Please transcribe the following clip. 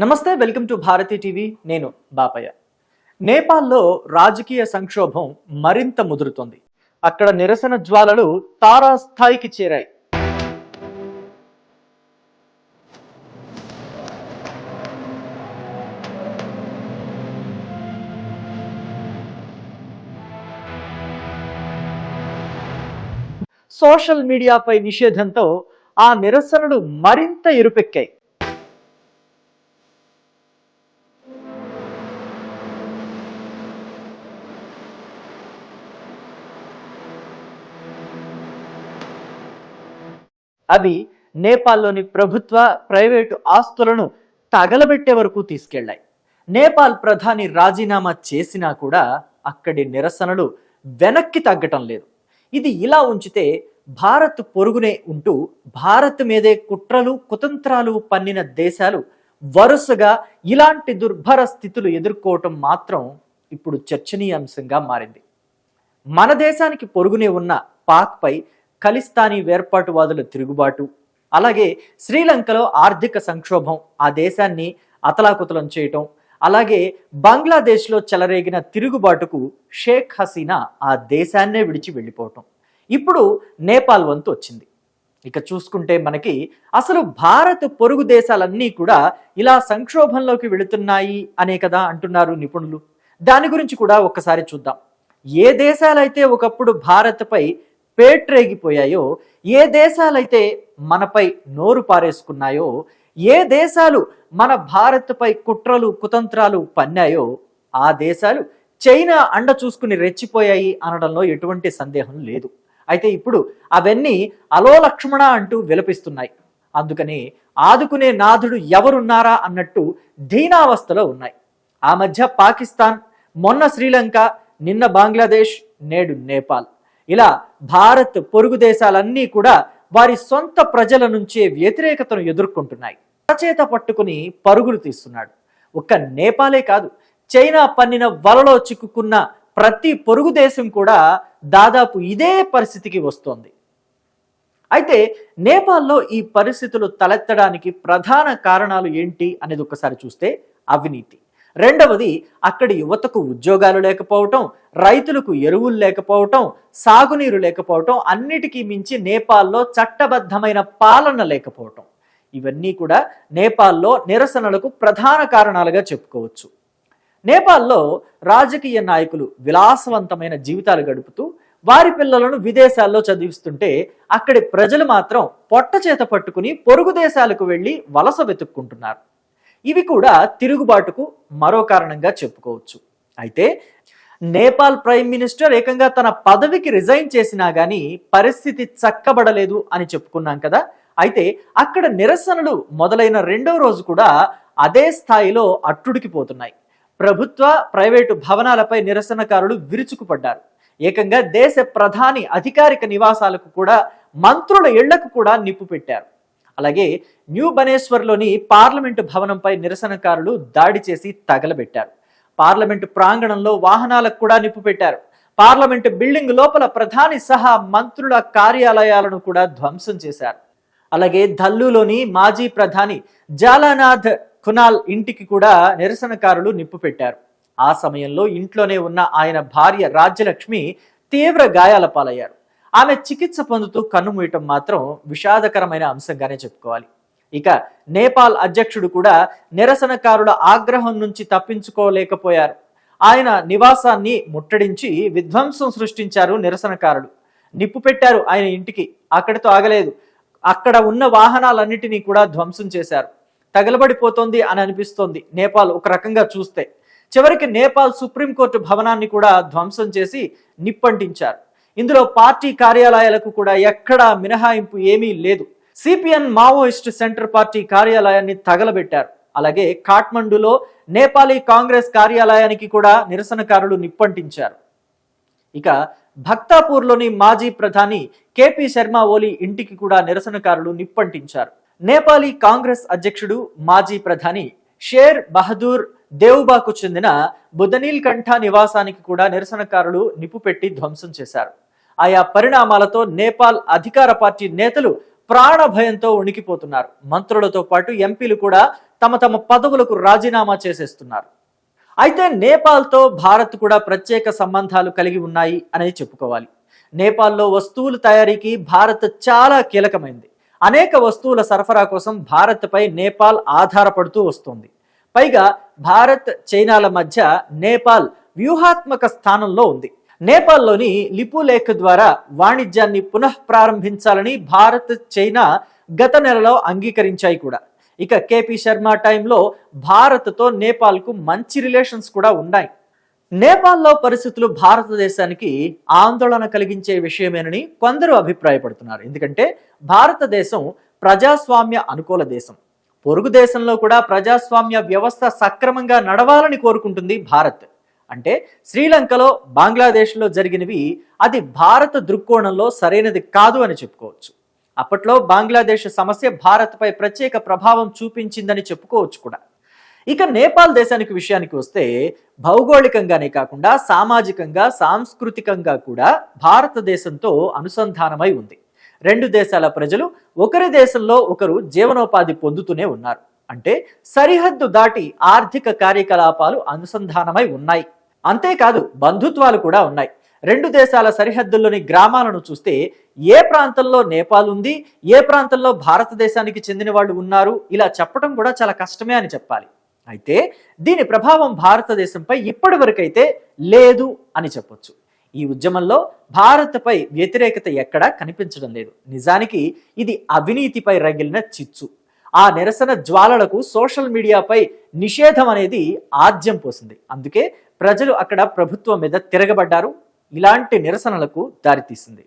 నమస్తే welcome to Bharati TV. నేను బాపయ్య. నేపాల్లో రాజకీయ సంక్షోభం మరింత ముదురుతోంది. అక్కడ నిరసన జ్వాలలు తారాస్థాయికి చేరాయి. సోషల్ మీడియాపై నిషేధంతో ఆ నిరసనలు మరింత ఇరుపెక్కాయి. అవి నేపాల్లోని ప్రభుత్వ ప్రైవేటు ఆస్తులను తగలబెట్టే వరకు తీసుకెళ్ళాయి నేపాల్ ప్రధాని రాజీనామా చేసినా కూడా అక్కడి నిరసనలు వెనక్కి తగ్గటం లేదు. ఇది ఇలా ఉంచితే భారత్ పొరుగునే ఉంటూ భారత్ మీదే కుట్రలు కుతంత్రాలు పన్నిన దేశాలు వరుసగా ఇలాంటి దుర్భర స్థితులు ఎదుర్కోవటం మాత్రం ఇప్పుడు చర్చనీయాంశంగా మారింది. మన దేశానికి పొరుగునే ఉన్న పాక్పై ఖలిస్తానీ వేర్పాటువాదుల తిరుగుబాటు. అలాగే శ్రీలంకలో ఆర్థిక సంక్షోభం ఆ దేశాన్ని అతలాకుతలం చేయటం. అలాగే బంగ్లాదేశ్లో చెలరేగిన తిరుగుబాటుకు షేక్ హసీనా ఆ దేశాన్నే విడిచి వెళ్ళిపోవటం. ఇప్పుడు నేపాల్ వంతు వచ్చింది. ఇక చూసుకుంటే మనకి అసలు భారత్ పొరుగు దేశాలన్నీ కూడా ఇలా సంక్షోభంలోకి వెళుతున్నాయి అనే కదా అంటున్నారు నిపుణులు. దాని గురించి కూడా ఒక్కసారి చూద్దాం. ఏ దేశాలైతే ఒకప్పుడు భారత్పై పేట్రేగిపోయాయో ఏ దేశాలైతే మనపై నోరు పారేసుకున్నాయో ఏ దేశాలు మన భారత్పై కుట్రలు కుతంత్రాలు పన్నాయో ఆ దేశాలు చైనా అండ చూసుకుని రెచ్చిపోయాయి అనడంలో ఎటువంటి సందేహం లేదు. అయితే ఇప్పుడు అవన్నీ అలో లక్ష్మణ అంటూ విలపిస్తున్నాయి. అందుకని ఆదుకునే నాథుడు ఎవరున్నారా అన్నట్టు దీనావస్థలో ఉన్నాయి. ఆ మధ్య పాకిస్తాన్ మొన్న శ్రీలంక నిన్న బంగ్లాదేశ్ నేడు నేపాల్. ఇలా భారత్ పొరుగు దేశాలన్నీ కూడా వారి సొంత ప్రజల నుంచే వ్యతిరేకతను ఎదుర్కొంటున్నాయి. చేత పట్టుకుని పరుగులు తీస్తున్నాడు. ఒక్క నేపాలే కాదు చైనా పన్నిన వలలో చిక్కుకున్న ప్రతి పొరుగు దేశం కూడా దాదాపు ఇదే పరిస్థితికి వస్తోంది. అయితే నేపాల్లో ఈ పరిస్థితులు తలెత్తడానికి ప్రధాన కారణాలు ఏంటి అనేది ఒకసారి చూస్తే అవినీతి. రెండవది అక్కడి యువతకు ఉద్యోగాలు లేకపోవటం రైతులకు ఎరువులు లేకపోవటం సాగునీరు లేకపోవటం అన్నిటికీ మించి నేపాల్లో చట్టబద్ధమైన పాలన లేకపోవటం. ఇవన్నీ కూడా నేపాల్లో నిరసనలకు ప్రధాన కారణాలుగా చెప్పుకోవచ్చు. నేపాల్లో రాజకీయ నాయకులు విలాసవంతమైన జీవితాలు గడుపుతూ వారి పిల్లలను విదేశాల్లో చదివిస్తుంటే అక్కడి ప్రజలు మాత్రం పొట్ట చేత పట్టుకుని పొరుగు దేశాలకు వెళ్ళి వలస వెతుక్కుంటున్నారు. ఇవి కూడా తిరుగుబాటుకు మరో కారణంగా చెప్పుకోవచ్చు. అయితే నేపాల్ ప్రైమ్ మినిస్టర్ ఏకంగా తన పదవికి రిజైన్ చేసినా గానీ పరిస్థితి చక్కబడలేదు అని చెప్పుకున్నాం కదా. అయితే అక్కడ నిరసనలు మొదలైన రెండో రోజు కూడా అదే స్థాయిలో అట్టుడికిపోతున్నాయి. ప్రభుత్వ ప్రైవేటు భవనాలపై నిరసనకారులు విరుచుకుపడ్డారు. ఏకంగా దేశ ప్రధాని అధికారిక నివాసాలకు కూడా మంత్రుల ఇళ్ళకు కూడా నిప్పు పెట్టారు. అలాగే న్యూ బనేశ్వర్లోని పార్లమెంటు భవనంపై నిరసనకారులు దాడి చేసి తగలబెట్టారు. పార్లమెంటు ప్రాంగణంలో వాహనాలకు కూడా నిప్పు పెట్టారు. పార్లమెంటు బిల్డింగ్ లోపల ప్రధాని సహా మంత్రుల కార్యాలయాలను కూడా ధ్వంసం చేశారు. అలాగే ధల్లులోని మాజీ ప్రధాని జాలానాథ్ కునాల్ ఇంటికి కూడా నిరసనకారులు నిప్పు పెట్టారు. ఆ సమయంలో ఇంట్లోనే ఉన్న ఆయన భార్య రాజ్యలక్ష్మి తీవ్ర గాయాల పాలయ్యారు. ఆమె చికిత్స పొందుతూ కన్నుమూయటం మాత్రం విషాదకరమైన అంశంగానే చెప్పుకోవాలి. ఇక నేపాల్ అధ్యక్షుడు కూడా నిరసనకారుల ఆగ్రహం నుంచి తప్పించుకోలేకపోయారు. ఆయన నివాసాన్ని ముట్టడించి విధ్వంసం సృష్టించారు నిరసనకారులు. నిప్పు పెట్టారు ఆయన ఇంటికి అక్కడితో ఆగలేదు. అక్కడ ఉన్న వాహనాలన్నిటినీ కూడా ధ్వంసం చేశారు. తగలబడిపోతోంది అని అనిపిస్తోంది నేపాల్ ఒక రకంగా చూస్తే. చివరికి నేపాల్ సుప్రీంకోర్టు భవనాన్ని కూడా ధ్వంసం చేసి నిప్పంటించారు. ఇందులో పార్టీ కార్యాలయాలకు కూడా ఎక్కడా మినహాయింపు ఏమీ లేదు. సిపిఎన్ మావోయిస్ట్ సెంటర్ పార్టీ కార్యాలయాన్ని తగలబెట్టారు. అలాగే కాఠ్మండులో నేపాలీ కాంగ్రెస్ కార్యాలయానికి కూడా నిరసనకారులు నిప్పంటించారు. ఇక భక్తాపూర్లోని మాజీ ప్రధాని కేపీ శర్మ ఓలీ ఇంటికి కూడా నిరసనకారులు నిప్పంటించారు. నేపాలీ కాంగ్రెస్ అధ్యక్షుడు మాజీ ప్రధాని షేర్ బహదూర్ దేవుబాకు చెందిన బుధనీల్ కంఠ నివాసానికి కూడా నిరసనకారులు నిప్పు పెట్టి ధ్వంసం చేశారు. ఆయా పరిణామాలతో నేపాల్ అధికార పార్టీ నేతలు ప్రాణ భయంతో ఉణికిపోతున్నారు మంత్రులతో పాటు ఎంపీలు కూడా తమ తమ పదవులకు రాజీనామా చేసేస్తున్నారు. అయితే నేపాల్తో భారత్ కూడా ప్రత్యేక సంబంధాలు కలిగి ఉన్నాయి అనేది చెప్పుకోవాలి. నేపాల్లో వస్తువుల తయారీకి భారత్ చాలా కీలకమైంది. అనేక వస్తువుల సరఫరా కోసం భారత్పై నేపాల్ ఆధారపడుతూ వస్తుంది. పైగా భారత్ చైనాల మధ్య నేపాల్ వ్యూహాత్మక స్థానంలో ఉంది. నేపాల్లోని లిపులేఖ్ ద్వారా వాణిజ్యాన్ని పునః ప్రారంభించాలని భారత్ చైనా గత నెలలో అంగీకరించాయి కూడా. ఇక కేపీ శర్మ టైంలో భారత్తో నేపాల్కు మంచి రిలేషన్స్ కూడా ఉన్నాయి. నేపాల్లో పరిస్థితులు భారతదేశానికి ఆందోళన కలిగించే విషయమేనని కొందరు అభిప్రాయపడుతున్నారు. ఎందుకంటే భారతదేశం ప్రజాస్వామ్య అనుకూల దేశం. పొరుగు దేశంలో కూడా ప్రజాస్వామ్య వ్యవస్థ సక్రమంగా నడవాలని కోరుకుంటుంది భారత్. అంటే శ్రీలంకలో బంగ్లాదేశ్లో జరిగినవి అది భారత దృక్కోణంలో సరైనది కాదు అని చెప్పుకోవచ్చు. అప్పట్లో బంగ్లాదేశ్ సమస్య భారత్పై ప్రత్యేక ప్రభావం చూపించిందని చెప్పుకోవచ్చు కూడా. ఇక నేపాల్ దేశానికి విషయానికి వస్తే భౌగోళికంగానే కాకుండా సామాజికంగా సాంస్కృతికంగా కూడా భారతదేశంతో అనుసంధానమై ఉంది. రెండు దేశాల ప్రజలు ఒకరి దేశంలో ఒకరు జీవనోపాధి పొందుతూనే ఉన్నారు. అంటే సరిహద్దు దాటి ఆర్థిక కార్యకలాపాలు అనుసంధానమై ఉన్నాయి. అంతేకాదు బంధుత్వాలు కూడా ఉన్నాయి. రెండు దేశాల సరిహద్దుల్లోని గ్రామాలను చూస్తే ఏ ప్రాంతంలో నేపాల్ ఉంది ఏ ప్రాంతంలో భారతదేశానికి చెందిన వాళ్ళు ఉన్నారు ఇలా చెప్పడం కూడా చాలా కష్టమే అని చెప్పాలి. అయితే దీని ప్రభావం భారతదేశంపై ఇప్పటి వరకైతే లేదు అని చెప్పొచ్చు. ఈ ఉద్యమంలో భారత్పై వ్యతిరేకత ఎక్కడా కనిపించడం లేదు. నిజానికి ఇది అవినీతిపై రగిలిన చిచ్చు. ఆ నిరసన జ్వాలలకు సోషల్ మీడియాపై నిషేధం అనేది ఆద్యం పోసింది. అందుకే ప్రజలు అక్కడ ప్రభుత్వం మీద తిరగబడ్డారు. ఇలాంటి నిరసనలకు దారితీసింది.